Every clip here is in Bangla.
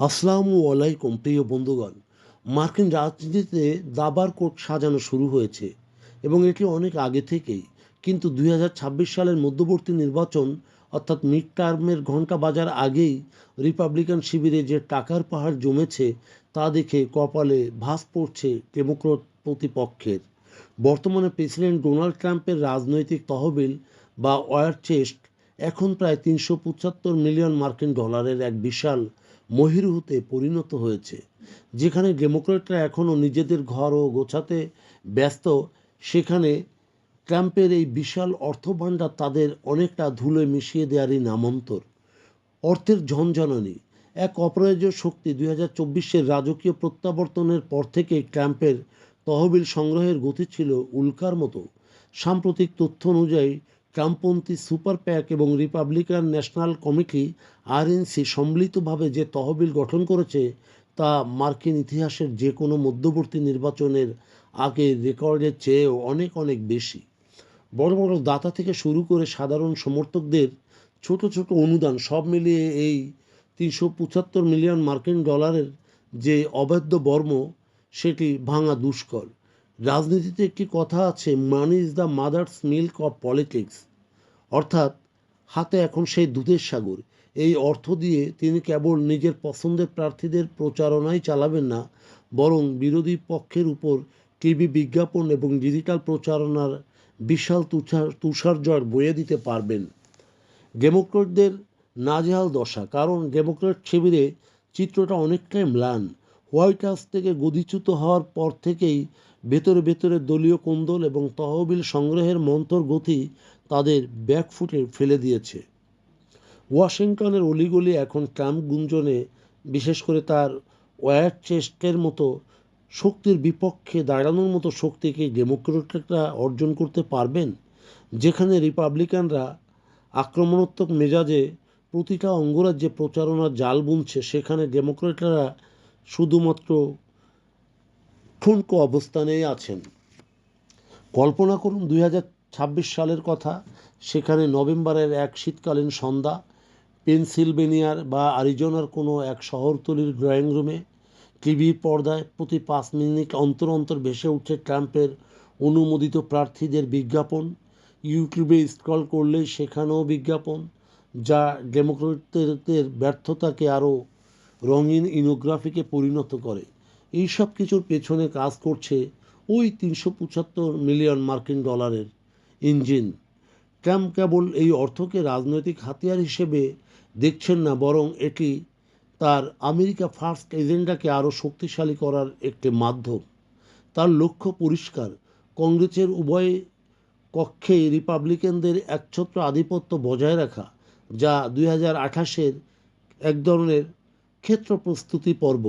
আসসালামু আলাইকুম, প্রিয় বন্ধুগণ। মার্কিন রাজনীতিতে দাবার কোট সাজানো শুরু হয়েছে এবং এটি অনেক আগে থেকেই। কিন্তু দুই হাজার ছাব্বিশ সালের মধ্যবর্তী নির্বাচন, অর্থাৎ মিড টার্মের ঘণ্টা বাজার আগেই রিপাবলিকান শিবিরে যে টাকার পাহাড় জমেছে, তা দেখে কপালে ভাস পড়ছে ডেমোক্রট প্রতিপক্ষের। বর্তমানে প্রেসিডেন্ট ডোনাল্ড ট্রাম্পের রাজনৈতিক তহবিল বা ওয়ার চেস্ট এখন প্রায় তিনশো পঁচাত্তর মিলিয়ন মার্কিন ডলারের এক বিশাল মহিরুহতে পরিণত হয়েছে, যেখানে ডেমোক্রেটরা এখনও নিজেদের ঘরও গোছাতে ব্যস্ত, সেখানে ট্রাম্পের এই বিশাল অর্থভাণ্ডার তাদের অনেকটা ধুলোয় মিশিয়ে দেওয়ারই নামান্তর। অর্থের ঝনঝনানি, এক অপ্রয়োজ্য শক্তি দুই হাজার চব্বিশের রাজকীয় প্রত্যাবর্তনের পর থেকে ট্রাম্পের তহবিল সংগ্রহের গতি ছিল উল্কার মতো। সাম্প্রতিক তথ্য অনুযায়ী ট্রাম্পপন্থী সুপার প্যাক এবং রিপাবলিকান ন্যাশনাল কমিটি আরএনসি সম্মিলিতভাবে যে তহবিল গঠন করেছে, তা মার্কিন ইতিহাসের যে কোনো মধ্যবর্তী নির্বাচনের আগে রেকর্ডের চেয়েও অনেক অনেক বেশি। বড় বড় দাতা থেকে শুরু করে সাধারণ সমর্থকদের ছোট ছোট অনুদান সব মিলিয়ে এই তিনশো পঁচাত্তর মিলিয়ন মার্কিন ডলারের যে অবাধ্য বর্ম, সেটি ভাঙা দুষ্কর। রাজনীতিতে একটি কথা আছে money is the mother's milk of politics অর্থাৎ, হাতে এখন সেই দুধের সাগর। এই অর্থ দিয়ে তিনি কেবল নিজের পছন্দের প্রার্থীদের প্রচারণাই চালাবেন না, বরং বিরোধী পক্ষের উপর টিভি বিজ্ঞাপন এবং ডিজিটাল প্রচারণার বিশাল তুষার, তুষারঝড় বয়ে দিতে পারবেন। ডেমোক্রেটদের নাজেহাল দশা, কারণ ডেমোক্রেট শিবিরে চিত্রটা অনেকটাই ম্লান। হোয়াইট হাউস থেকে গদিচ্যুত হওয়ার পর থেকেই ভেতরে ভেতরে দলীয় কোন্দল এবং তহবিল সংগ্রহের মন্থর গতি তাদের ব্যাকফুটে ফেলে দিয়েছে। ওয়াশিংটনের অলিগলি এখন ট্রাম্প গুঞ্জনে, বিশেষ করে তার ওয়ার চেস্টের মতো শক্তির বিপক্ষে দাঁড়ানোর মতো শক্তিকে ডেমোক্রেটরা অর্জন করতে পারবেন, যেখানে রিপাবলিকানরা আক্রমণাত্মক মেজাজে প্রতিটা অঙ্গরাজ্যে প্রচারণার জাল বুনছে, সেখানে ডেমোক্রেটরা শুধুমাত্র ঠুনকো অবস্থানেই আছেন। কল্পনা করুন দুই সালের কথা, সেখানে নভেম্বরের এক শীতকালীন সন্ধ্যা, পেনসিলভেনিয়ার বা আরিজোনার কোনো এক শহরতলির ড্রয়িং রুমে টিভির পর্দায় প্রতি পাঁচ মিনিট অন্তর অন্তর ভেসে উঠছে ট্রাম্পের অনুমোদিত প্রার্থীদের বিজ্ঞাপন, ইউটিউবে স্ক্রল করলেই সেখানেও বিজ্ঞাপন, যা ডেমোক্রেটদের ব্যর্থতাকে আরও রঙিন ইনোগ্রাফিকে পরিণত করে। এই সব কিছুর পেছনে কাজ করছে ওই তিনশো পঁচাত্তর মিলিয়ন মার্কিন ডলারের ইঞ্জিন। ট্রাম্প কেবল এই অর্থকে রাজনৈতিক হাতিয়ার হিসেবে দেখছেন না, বরং এটি তার আমেরিকা ফার্স্ট এজেন্ডাকে আরও শক্তিশালী করার একটি মাধ্যম। তার লক্ষ্য পরিষ্কার, কংগ্রেসের উভয় কক্ষে রিপাবলিকানদের একছত্র আধিপত্য বজায় রাখা, যা দুই হাজার আঠাশের এক ধরনের ক্ষেত্র প্রস্তুতি পর্ব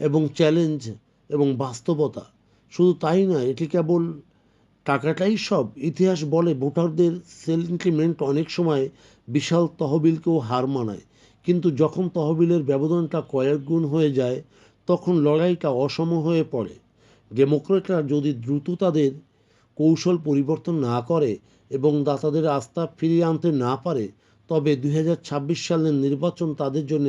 এবং চ্যালেঞ্জ এবং বাস্তবতা। শুধু তাই নয়, এটি কেবল টাকাটাই সব। ইতিহাস বলে ভোটারদের সেন্টিমেন্ট অনেক সময় বিশাল তহবিলকেও হার মানায়। কিন্তু যখন তহবিলের ব্যবধানটা কয়েক গুণ হয়ে যায়, তখন লড়াইটা অসম হয়ে পড়ে। ডেমোক্রেটরা যদি দ্রুত তাদের কৌশল পরিবর্তন না করে এবং দাতাদের আস্থা ফিরিয়ে আনতে না পারে, তবে দু হাজার ছাব্বিশ সালের নির্বাচন তাদের জন্য